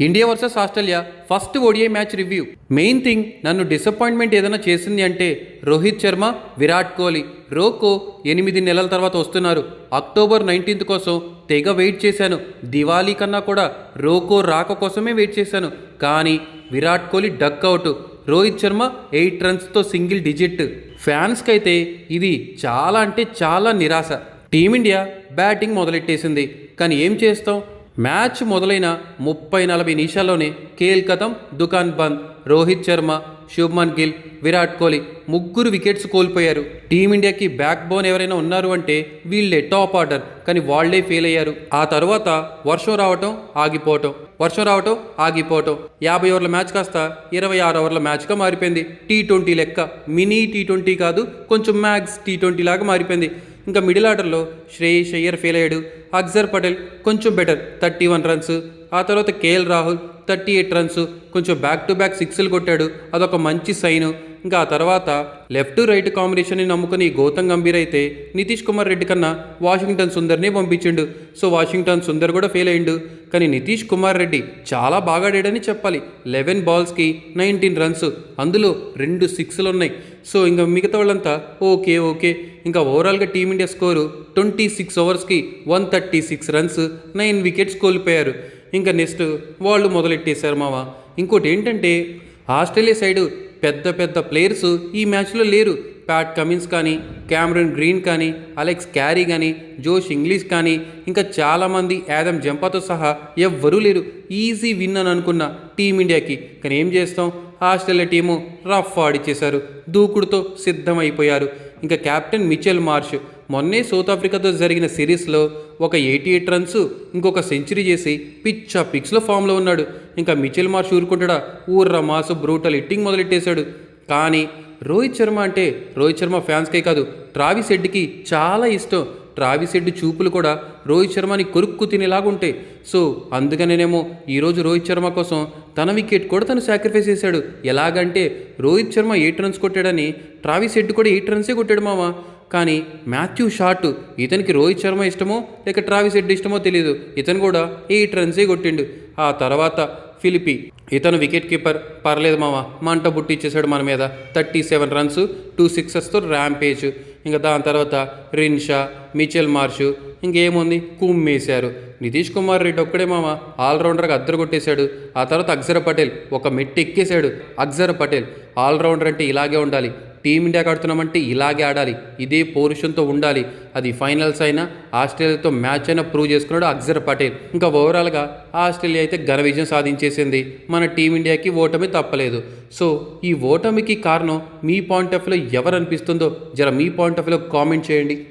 India versus Australia first ODI match review. Main thing నన్ను disappointment ఏదైనా చేసింది అంటే రోహిత్ శర్మ విరాట్ కోహ్లీ. రోకో ఎనిమిది నెలల తర్వాత వస్తున్నారు. అక్టోబర్ నైన్టీన్త్ కోసం తెగ వెయిట్ చేశాను. దివాళీ కన్నా కూడా రోకో రాక కోసమే వెయిట్ చేశాను. కానీ Virat Kohli duck out. Rohit Sharma eight రన్స్తో single digit. ఫ్యాన్స్కి అయితే ఇది చాలా అంటే చాలా నిరాశ. టీమిండియా బ్యాటింగ్ మొదలెట్టేసింది. కానీ ఏం చేస్తాం? మ్యాచ్ మొదలైన ముప్పై నలభై నిమిషాల్లోనే కేల్ కథం దుకాన్ బంద్ రోహిత్ శర్మ శుభ్మన్ గిల్ విరాట్ కోహ్లీ ముగ్గురు వికెట్స్ కోల్పోయారు. టీమిండియాకి బ్యాక్ బోన్ ఎవరైనా ఉన్నారు అంటే వీళ్ళే టాప్ ఆర్డర్ కానీ వాళ్ళే ఫెయిల్ అయ్యారు. ఆ తర్వాత వర్షం రావటం ఆగిపోవటం వర్షం రావటం ఆగిపోవటం. యాభై ఓవర్ల మ్యాచ్ కాస్త ఇరవై ఆరు ఓవర్ల మ్యాచ్గా మారిపోయింది. టీ ట్వంటీ లెక్క మినీ టీ ట్వంటీ కాదు కొంచెం మ్యాక్స్ టీ ట్వంటీ లాగా మారిపోయింది. ఇంకా మిడిల్ ఆర్డర్లో శ్రేయస్ అయ్యర్ ఫెయిల్ అయ్యాడు. అక్జర్ పటేల్ కొంచెం బెటర్ థర్టీ వన్ రన్స్. ఆ తర్వాత KL Rahul thirty eight runs కొంచెం బ్యాక్ టు బ్యాక్ సిక్స్లు కొట్టాడు. అదొక మంచి సైన్ ఇంకా ఆ తర్వాత లెఫ్ట్ రైట్ కాంబినేషన్ని నమ్ముకుని గౌతమ్ గంభీర్ అయితే నితీష్ కుమార్ రెడ్డి కన్నా వాషింగ్టన్ సుందర్నే పంపించిండు. సో వాషింగ్టన్ సుందర్ కూడా ఫెయిల్ అయ్యిండు. కానీ నితీష్ కుమార్ రెడ్డి చాలా బాగా ఆడాడని చెప్పాలి. లెవెన్ బాల్స్కి నైన్టీన్ రన్స్ అందులో రెండు సిక్స్లు ఉన్నాయి. సో ఇంకా మిగతా వాళ్ళంతా ఓకే ఓకే. ఇంకా ఓవరాల్గా team India score twenty six ఓవర్స్కి one thirty six runs nine wickets కోల్పోయారు. ఇంకా నెక్స్ట్ వాళ్ళు మొదలెట్టేశారు మావ. ఇంకోటి ఏంటంటే ఆస్ట్రేలియా సైడు పెద్ద పెద్ద ప్లేయర్స్ ఈ మ్యాచ్లో లేరు. ప్యాట్ కమిన్స్ కానీ క్యామరన్ గ్రీన్ కానీ అలెక్స్ క్యారీ కానీ జోష్ ఇంగ్లీష్ కానీ ఇంకా చాలామంది యాదమ్ జంపాతో సహా ఎవ్వరూ లేరు. ఈజీ విన్ అని అనుకున్న టీమిండియాకి. కానీ ఏం చేస్తాం? ఆస్ట్రేలియా టీము రఫ్ ఆడిచ్చేశారు. దూకుడుతో సిద్ధమైపోయారు. ఇంకా కెప్టెన్ మిచెల్ మార్ష్ మొన్నే సౌత్ ఆఫ్రికాతో జరిగిన సిరీస్లో ఒక ఎయిటీ ఎయిట్ రన్స్ ఇంకొక సెంచరీ చేసి పిచ్చ పిక్స్లో ఫామ్లో ఉన్నాడు. ఇంకా మిచెల్ మార్ష్ ఊరుకుంటాడా? ఊర్రా మాసు బ్రూటల్ హిట్టింగ్ మొదలెట్టేశాడు. కానీ రోహిత్ శర్మ అంటే రోహిత్ శర్మ ఫ్యాన్స్కే కాదు ట్రావిస్ హెడ్కి చాలా ఇష్టం. ట్రావిస్ హెడ్ చూపులు కూడా రోహిత్ శర్మని కొరుక్కు తినేలాగా ఉంటాయి సో అందుకనేనేమో ఈరోజు రోహిత్ శర్మ కోసం తన వికెట్ కూడా తను సాక్రిఫైస్ చేశాడు. ఎలాగంటే రోహిత్ శర్మ ఎయిట్ రన్స్ కొట్టాడని ట్రావిస్ హెడ్ కూడా ఎయిట్ రన్సే కొట్టాడు మామ. కానీ మాథ్యూ షాట్ ఇతనికి రోహిత్ శర్మ ఇష్టమో లేక ట్రావిస్ హెడ్ ఇష్టమో తెలియదు ఇతను కూడా ఎయిట్ రన్సే కొట్టిండు. ఆ తర్వాత ఫిలిపి ఇతను వికెట్ కీపర్ పర్లేదు మామ మంట బుట్టిచ్చేసాడు మన మీద. థర్టీ సెవెన్ రన్స్ టూ సిక్సెస్తో ర్యాంపేజ్ ఇంకా దాని తర్వాత రిన్షా మిచెల్ మార్షు ఇంకేముంది? కుమ్మేశారు నితీష్ కుమార్ రెడ్డి ఒక్కడే మామ ఆల్రౌండర్గా అద్దరు కొట్టేశాడు. ఆ తర్వాత అక్షర పటేల్ ఒక మెట్టు ఎక్కేశాడు. అక్షర పటేల్ ఆల్రౌండర్ అంటే ఇలాగే ఉండాలి. టీమిండియాకి ఆడుతున్నామంటే ఇలాగే ఆడాలి. ఇదే పౌరుషంతో ఉండాలి. అది ఫైనల్స్ అయినా ఆస్ట్రేలియాతో మ్యాచ్ అయినా ప్రూవ్ చేసుకున్నాడు అక్షర్ పటేల్. ఇంకా ఓవరాల్గా ఆస్ట్రేలియా అయితే ఘన విజయం సాధించేసింది. మన టీమిండియాకి ఓటమి తప్పలేదు. సో ఈ ఓటమికి కారణం మీ పాయింట్ ఆఫ్ వ్యూలో ఎవరు అనిపిస్తుందో జర మీ పాయింట్ ఆఫ్ వ్యూలో కామెంట్ చేయండి.